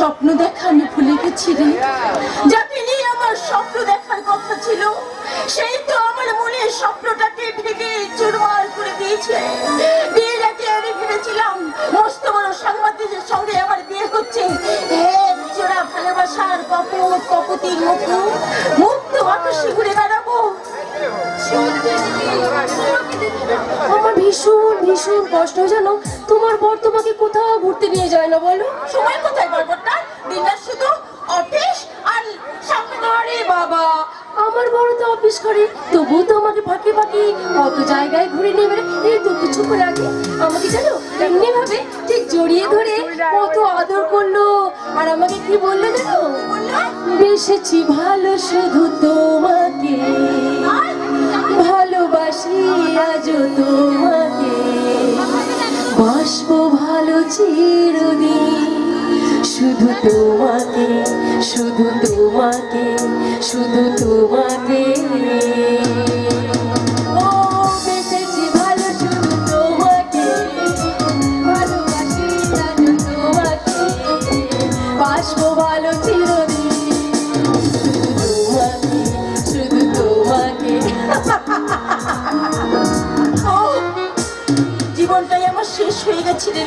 স্বপ্ন দেখা আমি ভুলে গেছি রে। যাকে নিয়ে আমার স্বপ্ন দেখার কথা ছিল, সেই তো আমার মনের স্বপ্নটাকে ভেঙে চুরমার করে দিয়েছে। বিয়ে যাকে আমি ভেবেছিলাম, মস্ত বড় সাংবাদিকের সঙ্গে আমার বিয়ে হচ্ছে। জোড়া ভালোবাসার কপট কপতির মুখ, মুক্ত ঘুরে বেড়াবো। আমার ভীষণ ভীষণ কষ্ট জানো? তোমার বর তোমাকে কোথাও ঘুরতে নিয়ে যায় না বলো? সময় কোথায় না দিনটা শুধু অফিস আর সামনে আরে বাবা। আমার বড় তো অফিস করে তবুও তো আমাকে ফাঁকে ফাঁকে কত জায়গায় ঘুরে নিয়ে বেড়ে এই তো কিছু করে আগে। আমাকে জানো এমনি ভাবে ঠিক জড়িয়ে ধরে কত আদর করল। আর আমাকে কি বলল জানো? বেসেছি ভালো শুধু তোমাকে। ভালোবাসি আজ তোমাকে। বাসবো ভালো চিরদিন শুধু তোমাকে শুধু তোমাকে শুধু তোমাকে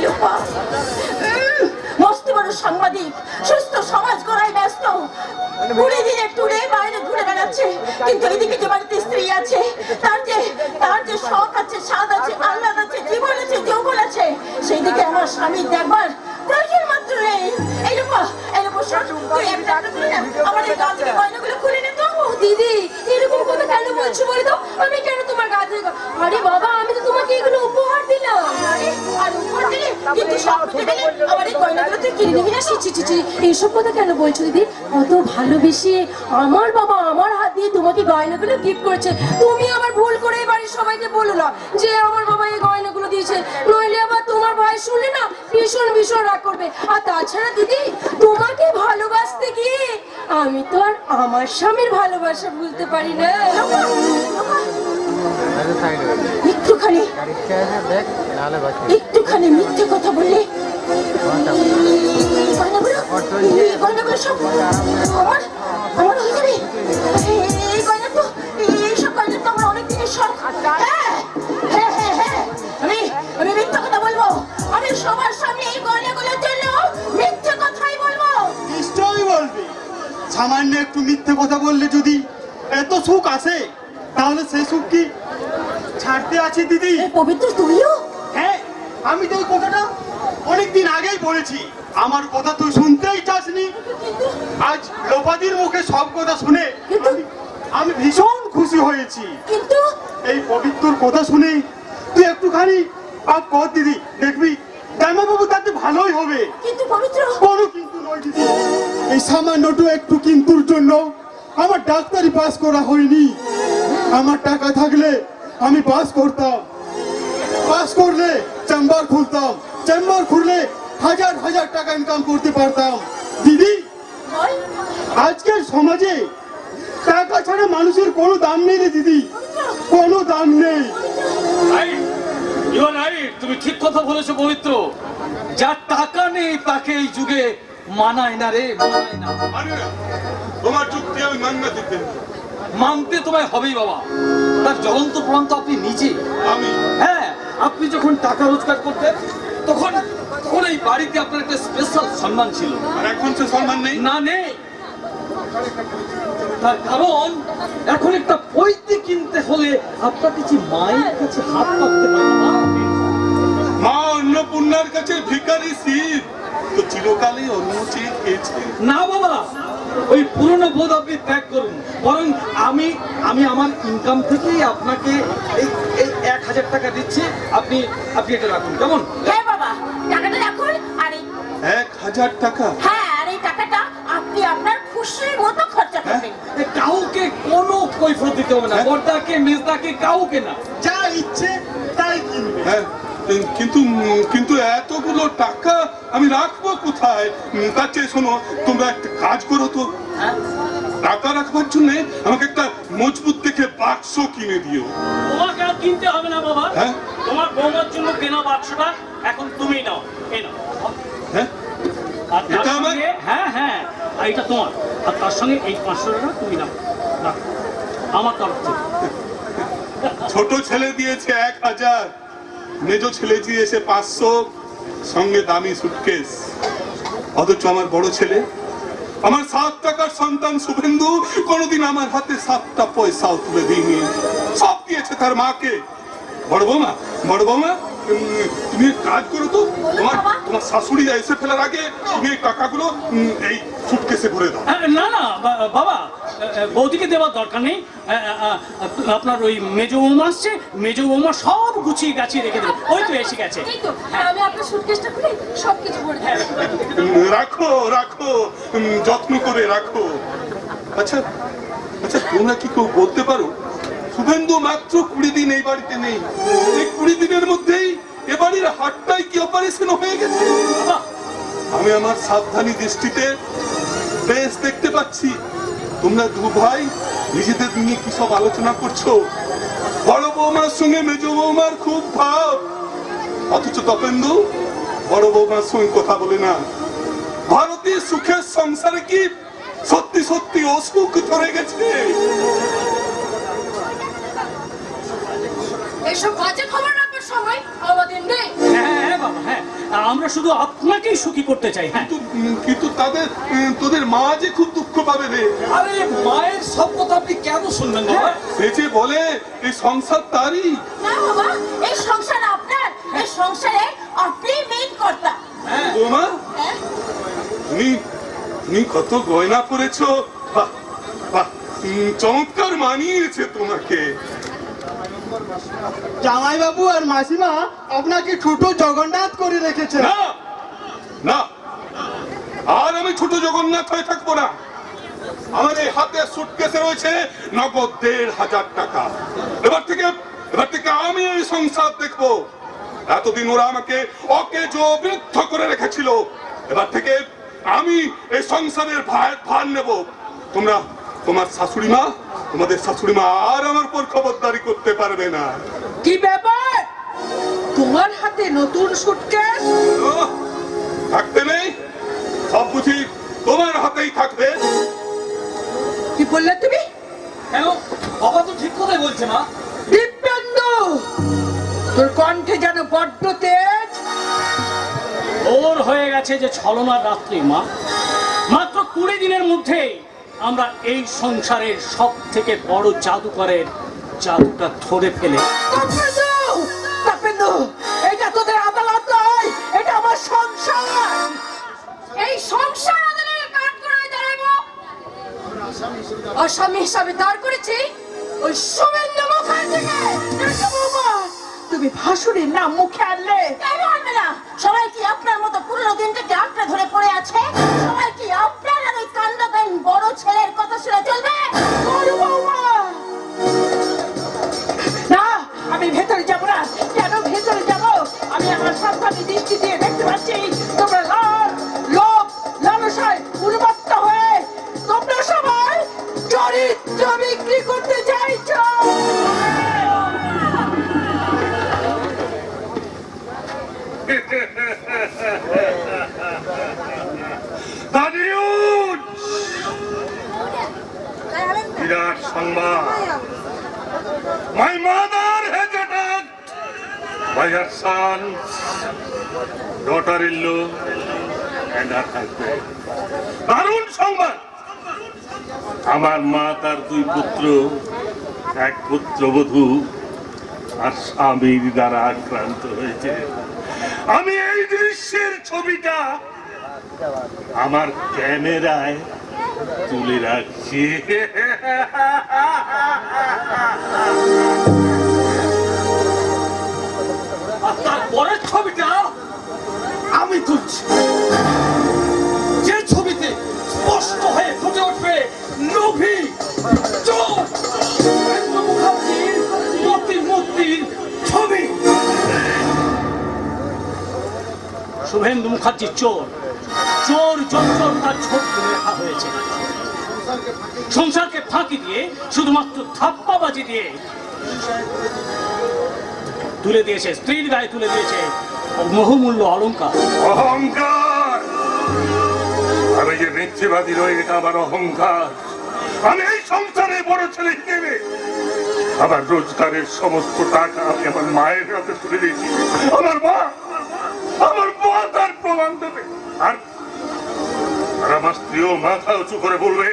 গেছে রে মস্ত বড় সাংবাদিক সুস্থ সমাজ গড়ায় ব্যস্ত। ঘুরে দিনে টুরে বাইরে ঘুরে বেড়াচ্ছে কিন্তু এদিকে যে বাড়িতে স্ত্রী আছে তার যে তার যে শখ আছে স্বাদ আছে আহ্লাদ আছে জীবন আছে যৌবন আছে সেই দিকে আমার স্বামী দেখবার প্রয়োজন মাত্র নেই। এই লোপা এই লোপা তুই একটা আমার এই গাছ থেকে গয়নাগুলো খুলে নে তো। দিদি এরকম কথা কেন বলছো বলে তো? আমি কেন তোমার গা থেকে আরে বাবা কিন্তু সব গেলে আমার এই গয়নাগুলো তুই কিনে নিবি না? ছি, ছি, ছি, ছি, এইসব কথা কেন বলছো দিদি? কত ভালোবেসে আমার বাবা আমার হাত দিয়ে তোমাকে গয়নাগুলো গিফট করেছে। তুমি আবার ভুল করে বাড়ির সবাইকে বলো না যে আমার বাবা এই গয়নাগুলো দিয়েছে। নইলে আবার তোমার ভাই শুনলে না ভীষণ ভীষণ রাগ করবে। আর তাছাড়া দিদি তোমাকে ভালোবাসতে গিয়ে আমি তো আর আমার স্বামীর ভালোবাসা ভুলতে পারি না। একটুখানি একটুখানি মিথ্যে কথা বললে? আমার। পবিত্র তুইও হ্যাঁ আমি তো এই কথাটা অনেকদিন আগেই বলেছি। আমার কথা তুই শুনতেই চাসনি। আজ লোপাদির মুখে সব কথা শুনে আমি- ভীষণ খুশি হয়েছি। কিন্তু এই পবিত্রর কথা শুনে তুই একটুখানি আপ কর দিদি। দেখবি জামাইবাবু তাতে ভালোই হবে। কিন্তু পবিত্র কোনো কিন্তু নয় দিদি। এই সামান্যটু একটু কিন্তুর জন্য আমার ডাক্তারি পাস করা হয়নি। আমার টাকা থাকলে আমি পাস করতাম। পাস করলে চেম্বার খুলতাম। চেম্বার খুললে হাজার হাজার টাকা ইনকাম করতে পারতাম। দিদি আজকের সমাজে টাকা ছাড়া মানুষের কোনো দাম নেই রে দিদি। কোনো দাম নেই। রাইট ইউ রাইট তুমি ঠিক কথা বলেছ পবিত্র। যার টাকা নেই তাকে এই যুগে মানায় না রে মানায় না। আরে না, তোমার যুক্তি আমি মান্য দিতে। মানতে তোমায় হবেই বাবা। তার জ্বলন্ত প্রমাণ তো আপনি নিজে। আমি আপনি যখন টাকা রোজগার করতেন তখন তখন এই বাড়িতে আপনার একটা স্পেশাল সম্মান ছিল। আর এখন সে সম্মান নেই? না নেই। তার কারণ এখন একটা বইতে কিনতে হলে আপনার কাছে মায়ের কাছে হাত পাততে পারে না। মা অন্নপূর্ণার কাছে ভিখারি শীত তো চিরকালই অন্য চেয়ে খেয়েছে। না বাবা ওই পুরনো বোধ আপনি ত্যাগ করুন। বরং আমি আমি আমার ইনকাম থেকেই আপনাকে এই এক হাজার টাকা দিচ্ছি আপনি আপনি এটা রাখুন। কেমন? হ্যাঁ বাবা টাকাটা রাখুন আর এই এক হাজার টাকা? হ্যাঁ আর এই টাকাটা আপনি আপনার খুশির মতো খরচা করবেন। কাউকে কোনো কৈফত দিতে হবে না। হ্যাঁ। বর্দাকে মেজদাকে কাউকে না। যা ইচ্ছে তাই কিনবে হ্যাঁ কিন্তু কিন্তু এতগুলো টাকা আমি রাখব কোথায়? তার চেয়ে শোনো তোমরা একটা কাজ করো তো। টাকা রাখবার জন্য আমাকে একটা মজবুত দেখে বাক্স কিনে দিও। তোমাকে আর কিনতে হবে না বাবা। হ্যাঁ? তোমার বৌমার জন্য কেনা বাক্সটা এখন তুমি নাও এই নাও। হ্যাঁ? এটা আমার হ্যাঁ হ্যাঁ আর এটা তোমার। আর তার সঙ্গে এই পাঁচশো টাকা তুমি নাও। আমার তরফ থেকে। ছোট ছেলে দিয়েছে এক হাজার। মেজ ছেলে দিয়েছে পাঁচশো। সঙ্গে দামি সুটকেস অথচ আমার বড় ছেলে আমার সাত টাকার সন্তান শুভেন্দু কোনোদিন আমার হাতে সাতটা পয়সাও তুলে দিইনি। সব দিয়েছে তার মাকে। বড় বৌমা বড় বৌমা উম, তুমি কাজ করো তো। তোমার তোমার শাশুড়ি এসে ফেলার আগে তুমি এই টাকাগুলো এই সুটকেসে ভরে দাও। না না বা- বাবা বৌদিকে দেওয়ার দরকার নেই। আপনার ওই মেজ বৌমা আসছে মেজ বৌমা সব গুছিয়ে গাছিয়ে রেখে দেবে। ওই তো এসে গেছে। আমি আপনার সুটকেসটা খুলে সব কিছু ভরে রাখো রাখো যত্ন করে রাখো। আচ্ছা আচ্ছা তোমরা কি কেউ বলতে পারো? শুভেন্দু মাত্র কুড়ি দিন এই বাড়িতে নেই। এই কুড়ি দিনের মধ্যেই এ বাড়ির হাটটাই কি অপারেশন হয়ে গেছে? আমি আমার সাবধানী দৃষ্টিতে বেশ দেখতে পাচ্ছি। তোমরা দু ভাই নিজেদের নিয়ে কি সব আলোচনা করছ? বড় বৌমার সঙ্গে মেজ বৌমার খুব ভাব। অথচ তপেন্দু বড় বৌমার সঙ্গে কথা বলে না। ভারতীয় সুখের সংসারে কি সত্যি সত্যি অসুখ ধরে গেছে? এইসব বাজে খবর রাখবার সময় আমাদের নেই। হ্যাঁ হ্যাঁ বাবা হ্যাঁ। আমরা শুধু আপনাকেই সুখী করতে চাই হ্যাঁ। কিন্তু কিন্তু তাদের তোদের মা যে খুব দুঃখ পাবে রে। আরে মায়ের সব কথা আপনি কেন শুনবেন বাবা? সে যে বলে এই সংসার তারই। না বাবা এই সংসার আপনার। এই সংসারে আপনি মেন কর্তা। বৌমা তুমি তুমি কত গয়না পরেছো বাহ, বাহ, চমৎকার মানিয়েছে তোমাকে। জামাইবাবু আর মাসিমা আপনাকে ছোট জগন্নাথ করে রেখেছে। না না। আর আমি ছোট জগন্নাথ হয়ে থাকব না। আমার এই হাতে সুটকেসে রয়েছে নগদ দেড় হাজার টাকা। এবার থেকে এবার থেকে আমি এই সংসার দেখব। এতদিন ওরা আমাকে অকেজ বৃদ্ধ করে রেখেছিল। এবার থেকে আমি এই সংসারের ভার নেব। তোমরা তোমার শাশুড়ি মা তোমাদের শাশুড়ি মা আর আমার উপর খবরদারি করতে পারবে না। কি ব্যাপার? তোমার হাতে নতুন সুটকেস থাকতে নেই। সব বুঝি তোমার হাতেই থাকবে। কি বললে তুমি? কেন? বাবা তো ঠিক কথাই বলছে মা। দিব্যেন্দু তোর কণ্ঠে যেন বড্ড তেজ। ওর হয়ে গেছে যে ছলনার রাত্রি মা। মাত্র কুড়ি দিনের মধ্যে আমরা এই সংসারের সব থেকে বড় জাদুকরের জাদুটা ধরে ফেলে। তাপেন্দু তাপেন্দু এটা তোদের আদালত নয় এটা আমার সংসার। এই সংসার আদালতের কাঠ করায় দাঁড়াবো। আসামি হিসাবে দাঁড় করেছি ওই শুভেন্দু মুখার্জিকে। তুমি ভাসুরের নাম মুখে আনলে। কেন আনবে না? সবাই কি আপনার মতো পুরনো দিনটাকে আঁকড়ে ধরে পড়ে আছে? সবাই কি আপনার কাণ্ডজ্ঞান বড় ছেলের কথা শুনে চলবে? না, আমি ভেতরে যাব না। কেন ভেতরে যাব? আমি আমার সাবধানী দৃষ্টি দিয়ে দেখতে পাচ্ছি। তোমরা লাল লোভ, লালসায় হয়ে তোমরা সবাই চরিত্র বিক্রি করতে চাইছো। দাঁড়িউন সংবাদ। My mother has attacked by her son daughter in law and her husband দারুণ সংবাদ। আমার মা তার দুই পুত্র, এক পুত্র পুত্রবধূ আর স্বামীর দ্বারা আক্রান্ত হয়েছে। আমি এই দৃশ্যের ছবিটা আমার ক্যামেরায় তুলে রাখছি আর তারপরের ছবিটা আমি তুলছি। যে ছবিতে স্পষ্ট হয়ে ফুটে উঠবে লোভী মুখার্জির ছবি। শুভেন্দু মুখার্জি চোর চোর যন্ত্র তার ছবি লেখা হয়েছে। সংসারকে ফাঁকি দিয়ে শুধুমাত্র ধাপ্পাবাজি দিয়ে তুলে দিয়েছে, স্ত্রীর গায়ে তুলে দিয়েছে বহুমূল্য অলংকার। অহংকার! আমি যে মিথ্যেবাদী নয় এটা আমার অহংকার। আমি এই সংসারে বড় ছেলে হিসেবে আমার রোজগারের সমস্ত টাকা আমি আমার মায়ের হাতে তুলে দিয়েছি। আমার মা আমার মা তার প্রমাণ দেবে। স্ত্রীও মাথা উঁচু করে বলবে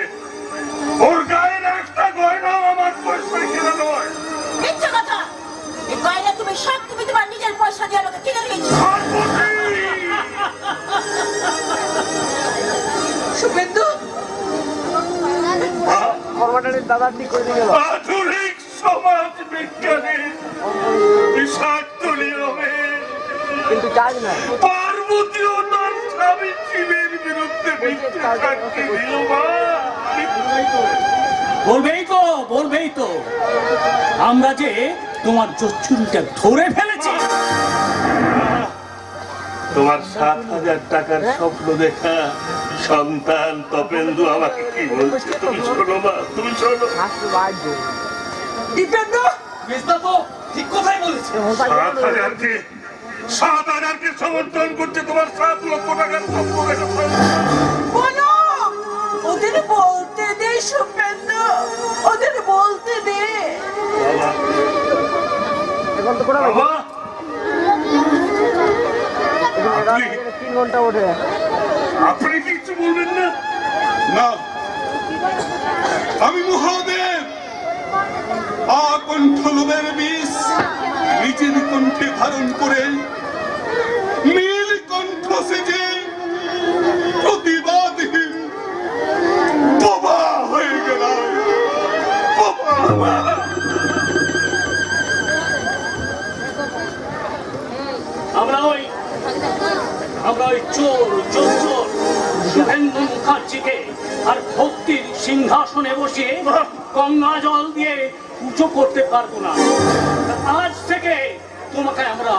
ওর গায়ের একটা গয়নাও আমার পয়সা কেনা নয় মিথ্যে কথা! এই গয়না তুমি সব তুমি তোমার নিজের পয়সা দিয়ে আমাকে কিনে দিয়েছ। শুভেন্দু! আধুনিক সমাজ বিজ্ঞানের বিষাক্ত নিয়মে কিন্তু চার্জ তার শিবের বিরুদ্ধে মিথ্যে সাক্ষী দিল মা। বলবেই তো বলবেই তো। আমরা যে তোমার জচ্ছুরিটা ধরে ফেলেছি। তোমার সাত হাজার টাকার স্বপ্ন দেখা। সন্তান তপেন্দু আমাকে কি বলছে? তুমি শোনো মা তুমি শোনো। ঠিক কথাই বলেছে। সাত হাজারকে সাত হাজারকে সমর্থন করছে? তোমার সাত লক্ষ টাকার ওদের বলতে দে শুভেন্দু ওদের বলতে দে। এখন তো তিন ঘণ্টা ওঠে। আপনি কিছু বলবেন না? না। আমি মহাদেব। আকণ্ঠ বিষ নিজের কণ্ঠে ধারণ করে নীল কণ্ঠ সেজে প্রতিবাদহীন আমরা ওই আমরা ওই চোর চোর আর ভক্তির সিংহাসনে বসিয়ে গঙ্গা জল পুজো করতে পারব না। আজ থেকে তোমাকে আমরা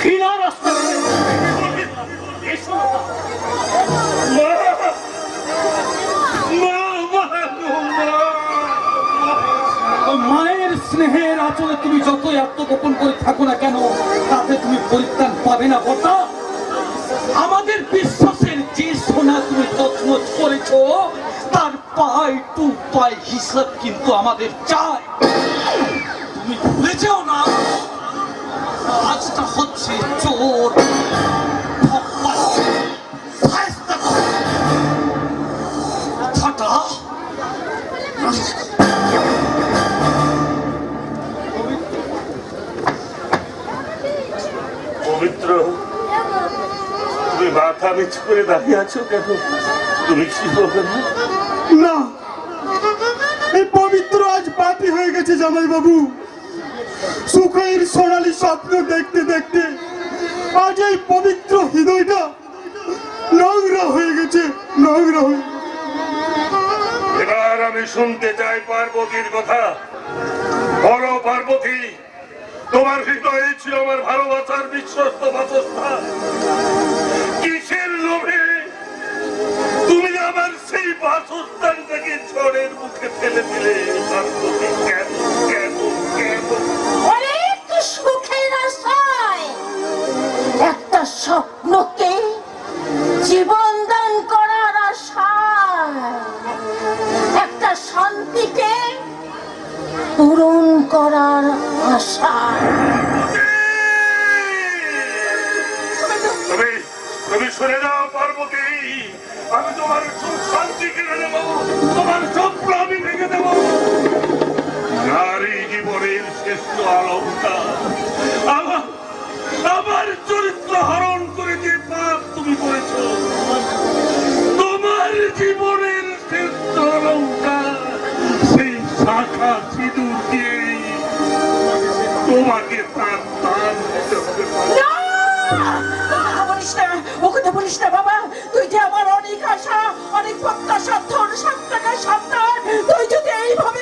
ঘৃণা রাস্তা মায়ের স্নেহের আচলে তুমি যতই আত্মগোপন করে থাকো না কেন, তাতে তুমি পরিত্রাণ পাবে না বর্তা। আমাদের বিশ্বাসের যে সোনা তুমি তছনছ করেছ, তার পাই টু পাই হিসাব কিন্তু আমাদের চাই। তুমি ভুলে যাও না। আজটা হচ্ছে চোর। পবিত্র তুমি মাথা নিচু করে দাঁড়িয়ে আছো কেন? তুমি কি বলবে না? না। এই পবিত্র আজ পাপি হয়ে গেছে জামাই বাবু সুখের সোনালী স্বপ্ন দেখতে দেখতে আজ এই পবিত্র হৃদয়টা নোংরা হয়ে গেছে, নোংরা হয়ে এবার আমি শুনতে চাই পার্বতীর কথা। বলো পার্বতী, তোমার হৃদয়ে ছিল আমার ভালোবাসার বিশ্বস্ত বাসস্থান। কিসের লোভে তুমি আমার সেই বাসস্থানটাকে ঝড়ের মুখে ফেলে দিলে? পার্বতী, কেন কেন কেন? সুখের আশায়। একটা স্বপ্নকে জীবন জীবনের শ্রেষ্ঠ অলঙ্কার সেই শাখা সিঁদুর তোমাকে তার দান বলিস না ও কথা বলিস না বাবা, তুই যে আমার অনেক আশা, অনেক প্রত্যাশা, ধন টাকা সন্তান, তুই যদি এইভাবে